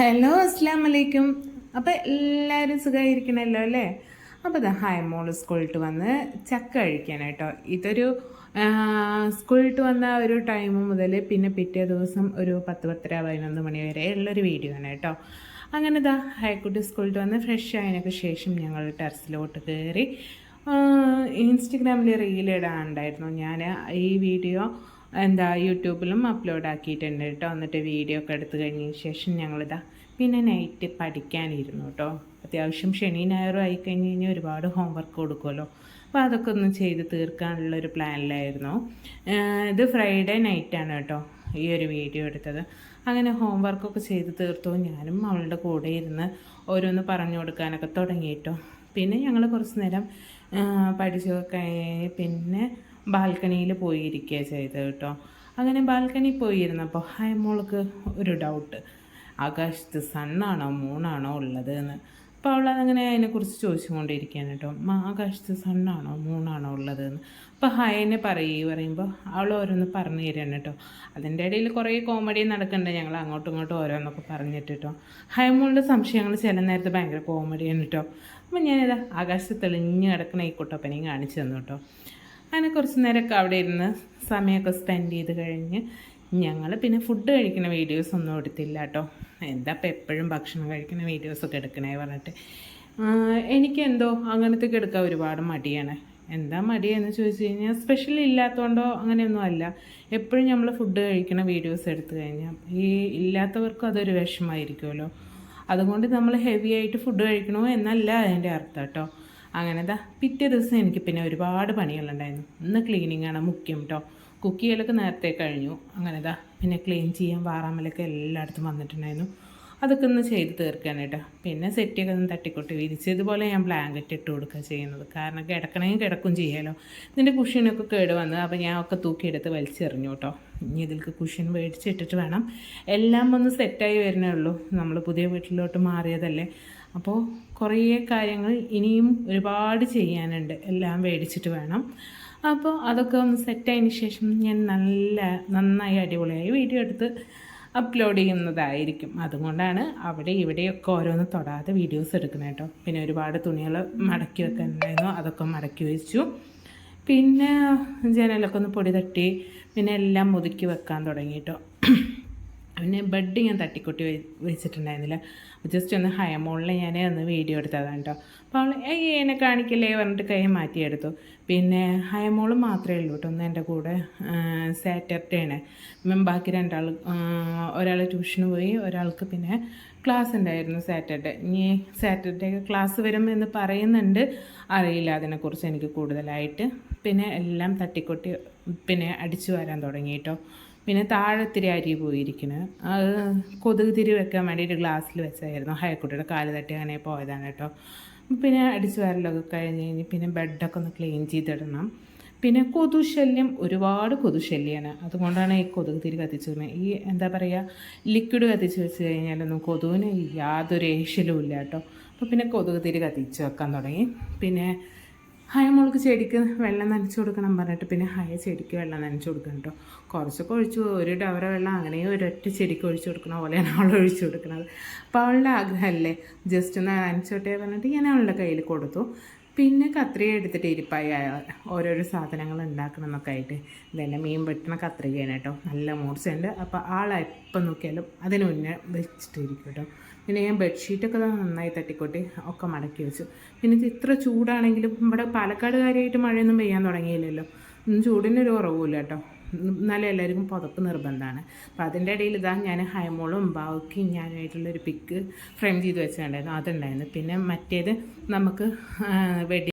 Hello അസ്സാം വലൈക്കും അപ്പോൾ എല്ലാവരും സുഖമായിരിക്കണമല്ലോ അല്ലേ? അപ്പോൾ ഇതാ ഹായ് മോൾ സ്കൂളിട്ട് വന്ന് ചക്ക കഴിക്കാനായിട്ടോ ഇതൊരു സ്കൂളിട്ട് വന്ന ഒരു ടൈം മുതൽ പിന്നെ പിറ്റേ ദിവസം ഒരു പത്ത് പത്തര പതിനൊന്ന് മണി വരെ ഉള്ളൊരു വീഡിയോ ആണ് കേട്ടോ അങ്ങനെ ഇതാ ഹൈക്കുട്ടി സ്കൂളിട്ട് വന്ന് ഫ്രഷ് ആയതിനൊക്കെ ശേഷം ഞങ്ങൾ ടെറസിലോട്ട് കയറി ഇൻസ്റ്റഗ്രാമിൽ റീൽ ഇടാനുണ്ടായിരുന്നു ഞാൻ ഈ വീഡിയോ എന്താ യൂട്യൂബിലും അപ്ലോഡ് ആക്കിയിട്ടുണ്ട് കേട്ടോ. എന്നിട്ട് വീഡിയോ ഒക്കെ എടുത്തു കഴിഞ്ഞതിന് ശേഷം ഞങ്ങളിതാ പിന്നെ നൈറ്റ് പഠിക്കാനിരുന്നു കേട്ടോ. അത്യാവശ്യം ശനി ഞായറും ആയി കഴിഞ്ഞ് കഴിഞ്ഞാൽ ഒരുപാട് ഹോംവർക്ക് കൊടുക്കുമല്ലോ അപ്പോൾ അതൊക്കെ ഒന്ന് ചെയ്ത് തീർക്കാനുള്ളൊരു പ്ലാനിലായിരുന്നു ഇത് ഫ്രൈഡേ നൈറ്റാണ് കേട്ടോ ഈ ഒരു വീഡിയോ എടുത്തത്. അങ്ങനെ ഹോംവർക്കൊക്കെ ചെയ്ത് തീർത്തു. ഞാനും അവളുടെ കൂടെ ഇരുന്ന് ഓരോന്ന് പറഞ്ഞു കൊടുക്കാനൊക്കെ തുടങ്ങി കേട്ടോ. പിന്നെ ഞങ്ങൾ കുറച്ച് നേരം പഠിച്ചൊക്കെ പിന്നെ ബാൽക്കണിയിൽ പോയി ചെയ്തത് കേട്ടോ. അങ്ങനെ ബാൽക്കണി പോയിരുന്നപ്പോൾ ഹായ് മോൾക്ക് ഒരു ഡൗട്ട് ആകാശത്ത് സണ്ണാണോ മൂണാണോ ഉള്ളത് എന്ന് അപ്പോൾ അവൾ അതങ്ങനെ അതിനെക്കുറിച്ച് ചോദിച്ചുകൊണ്ടിരിക്കുകയാണ് കേട്ടോ. ആകാശത്ത് സണ്ണാണോ മൂണാണോ ഉള്ളത് എന്ന് അപ്പോൾ ഹായനെ പറയുക പറയുമ്പോൾ അവൾ ഓരോന്ന് പറഞ്ഞു തരാണ് കേട്ടോ. അതിന്റെ ഇടയിൽ കുറേ കോമഡി നടക്കുന്നുണ്ട്. ഞങ്ങൾ അങ്ങോട്ടും ഇങ്ങോട്ടും ഓരോന്നൊക്കെ പറഞ്ഞിട്ട് കേട്ടോ. ഹയമോളുടെ സംശയങ്ങൾ ചില നേരത്തെ ഭയങ്കര കോമഡിയാണ് കേട്ടോ. അപ്പോൾ ഞാനിതാ ആകാശത്ത് തെളിഞ്ഞ് കിടക്കുന്ന ഈ കുട്ടപ്പനെയും കാണിച്ചു തന്നു കേട്ടോ. അങ്ങനെ കുറച്ച് നേരമൊക്കെ അവിടെ ഇരുന്ന് സമയമൊക്കെ സ്പെൻഡ് ചെയ്ത് കഴിഞ്ഞ് ഞങ്ങൾ പിന്നെ ഫുഡ് കഴിക്കുന്ന വീഡിയോസ് ഒന്നും എടുത്തില്ല കേട്ടോ. എന്താ ഇപ്പം എപ്പോഴും ഭക്ഷണം കഴിക്കുന്ന വീഡിയോസൊക്കെ എടുക്കണേ പറഞ്ഞിട്ട്. എനിക്ക് എന്തോ അങ്ങനത്തെ എടുക്കാൻ ഒരുപാട് മടിയാണ്. എന്താ മടിയെന്ന് ചോദിച്ചു കഴിഞ്ഞാൽ സ്പെഷ്യൽ ഇല്ലാത്തതുകൊണ്ടോ അങ്ങനെയൊന്നും അല്ല. എപ്പോഴും നമ്മൾ ഫുഡ് കഴിക്കുന്ന വീഡിയോസ് എടുത്തു കഴിഞ്ഞാൽ ഈ ഇല്ലാത്തവർക്കും അതൊരു വിഷമമായിരിക്കുമല്ലോ അതുകൊണ്ട് നമ്മൾ ഹെവി ആയിട്ട് ഫുഡ് കഴിക്കണോ എന്നല്ല അതിന്റെ അർത്ഥം കേട്ടോ. അങ്ങനെ ദാ പിറ്റേ ദിവസം എനിക്ക് പിന്നെ ഒരുപാട് പണികളുണ്ടായിരുന്നു. ഇന്ന് ക്ലീനിങ് ആണ് മുഖ്യം കേട്ടോ കുക്ക് ചെയ്യലൊക്കെ നേരത്തെ കഴിഞ്ഞു. അങ്ങനെ ദാ പിന്നെ ക്ലീൻ ചെയ്യാൻ വാറാമലൊക്കെ എല്ലായിടത്തും വന്നിട്ടുണ്ടായിരുന്നു. അതൊക്കെ ഒന്ന് ചെയ്ത് തീർക്കാനായിട്ട് പിന്നെ സെറ്റിയൊക്കെ ഒന്ന് തട്ടിക്കൊട്ടി. വിരിച്ച് ഇതുപോലെ ഞാൻ ബ്ലാങ്കറ്റ് ഇട്ട് കൊടുക്കുക ചെയ്യുന്നത്. കാരണം കിടക്കണമെങ്കിൽ കിടക്കും ചെയ്യാമല്ലോ ഇതിന്റെ കുഷ്യനൊക്കെ കേട് വന്ന് അപ്പോൾ ഞാൻ ഒക്കെ തൂക്കിയെടുത്ത് വലിച്ചെറിഞ്ഞു കേട്ടോ ഇനി ഇതിൽക്ക് കുഷ്യൻ മേടിച്ചിട്ടിട്ട് വേണം. എല്ലാം ഒന്ന് സെറ്റായി വരുന്നേ ഉള്ളൂ. നമ്മൾ പുതിയ വീട്ടിലോട്ട് മാറിയതല്ലേ. അപ്പോൾ കുറേ കാര്യങ്ങൾ ഇനിയും ഒരുപാട് ചെയ്യാനുണ്ട്. എല്ലാം മേടിച്ചിട്ട് വേണം. അപ്പോൾ അതൊക്കെ ഒന്ന് സെറ്റായതിന് ശേഷം ഞാൻ നല്ല നന്നായി അടിപൊളിയായി വീഡിയോ എടുത്ത് അപ്ലോഡ് ചെയ്യുന്നതായിരിക്കും. അതുകൊണ്ടാണ് അവിടെ ഇവിടെയൊക്കെ ഓരോന്ന് തൊടാതെ വീഡിയോസ് എടുക്കുന്നത് കേട്ടോ. പിന്നെ ഒരുപാട് തുണികൾ മടക്കി വെക്കാനുണ്ടായിരുന്നു അതൊക്കെ മടക്കി വെച്ചു. പിന്നെ ജനലൊക്കെ ഒന്ന് പൊടി തട്ടി പിന്നെ എല്ലാം ഒതുക്കി വെക്കാൻ തുടങ്ങി കേട്ടോ. പിന്നെ ബെഡ് ഞാൻ തട്ടിക്കൊട്ടി വെച്ചിട്ടുണ്ടായിരുന്നില്ല. ജസ്റ്റ് ഒന്ന് ഹയമോളിൽ ഞാൻ ഒന്ന് വീഡിയോ എടുത്തതാണ് കേട്ടോ അപ്പോൾ അവൾ എന്നെ കാണിക്കല്ലേ? പറഞ്ഞിട്ട് കൈ മാറ്റിയെടുത്തു. പിന്നെ ഹയമോൾ മാത്രമേ ഉള്ളൂ കേട്ടോ ഒന്ന് എന്റെ കൂടെ സാറ്റർഡേ ആണ് ബാക്കി രണ്ടാൾ ഒരാൾ ട്യൂഷന് പോയി ഒരാൾക്ക് പിന്നെ ക്ലാസ് ഉണ്ടായിരുന്നു സാറ്റർഡേ ഇനി സാറ്റർഡേ ക്ലാസ് വരും എന്ന് പറയുന്നുണ്ട് അറിയില്ല. അതിനെക്കുറിച്ച് എനിക്ക് കൂടുതലായിട്ട്. പിന്നെ എല്ലാം തട്ടിക്കൊട്ടി പിന്നെ അടിച്ചു വരാൻ തുടങ്ങി കേട്ടോ പിന്നെ താഴത്തിരി അരി പോയിരിക്കുന്നത് അത് കൊതുക് തിരി വെക്കാൻ വേണ്ടിയിട്ട് ഗ്ലാസ്സിൽ വെച്ചായിരുന്നു. ഹയക്കുട്ടിയുടെ കാൽ തട്ടി അങ്ങനെ പോയതാണ് കേട്ടോ. പിന്നെ അടിച്ചു വരലൊക്കെ കഴിഞ്ഞ് കഴിഞ്ഞ് പിന്നെ ബെഡൊക്കെ ഒന്ന് ക്ലീൻ ചെയ്തിടണം. പിന്നെ കൊതുശല്യം ഒരുപാട് കൊതുശല്യമാണ് അതുകൊണ്ടാണ് ഈ കൊതുക് തിരി കത്തിച്ചു ഈ എന്താ പറയുക ലിക്വിഡ് കത്തിച്ച് വെച്ച് കഴിഞ്ഞാലൊന്നും കൊതുവിന് യാതൊരു ഏഷ്യലും ഇല്ല കേട്ടോ. അപ്പോൾ പിന്നെ കൊതുക് തിരി കത്തിച്ച് വെക്കാൻ തുടങ്ങി. പിന്നെ ഹയ മോൾക്ക് ചെടിക്ക് വെള്ളം നനച്ചു കൊടുക്കണം പറഞ്ഞിട്ട് പിന്നെ ഹയ ചെടിക്ക് വെള്ളം നനച്ചു കൊടുക്കണം കേട്ടോ കുറച്ചൊക്കെ ഒഴിച്ചു ഒരു ടവറ വെള്ളം അങ്ങനെ ഒരൊറ്റ ചെടിക്ക് ഒഴിച്ചു കൊടുക്കണ പോലെയാണ് അവൾ ഒഴിച്ചു കൊടുക്കുന്നത് അപ്പോൾ അവളുടെ ആഗ്രഹമല്ലേ ജസ്റ്റ് ഒന്ന് നനച്ചോട്ടെ പറഞ്ഞിട്ട് ഞാൻ അവളുടെ കയ്യിൽ കൊടുത്തു. പിന്നെ കത്രിക എടുത്തിട്ട് ഇരിപ്പായി. ഓരോരോ സാധനങ്ങൾ ഉണ്ടാക്കണം എന്നൊക്കെ ആയിട്ട് മീൻ വെട്ടണ കത്രികയാണ് കേട്ടോ. നല്ല മൂർച്ചയുണ്ട്. അപ്പോൾ ആളെപ്പം നോക്കിയാലും അതിന് മുന്നേ വെച്ചിട്ടിരിക്കും കേട്ടോ. പിന്നെ ഞാൻ ബെഡ്ഷീറ്റൊക്കെ നന്നായി തട്ടിക്കൊട്ടി ഒക്കെ മടക്കി വെച്ചു. പിന്നെ ഇത് ഇത്ര ചൂടാണെങ്കിലും ഇവിടെ പാലക്കാട് കാര്യമായിട്ട് മഴയൊന്നും പെയ്യാൻ തുടങ്ങിയില്ലല്ലോ. ചൂടിനൊരു കുറവുമില്ല കേട്ടോ. എന്നാലും എല്ലാവർക്കും പുതപ്പ് നിർബന്ധമാണ്. അപ്പോൾ അതിന്റെ ഇടയിൽ ഇതാ ഞാൻ ഹൈമോളും ബാക്കി ഞാനായിട്ടുള്ളൊരു പിക്ക് ഫ്രെയിം ചെയ്ത് വെച്ചിട്ടുണ്ടായിരുന്നു അതുണ്ടായിരുന്നു. പിന്നെ മറ്റേത് നമുക്ക് വെഡി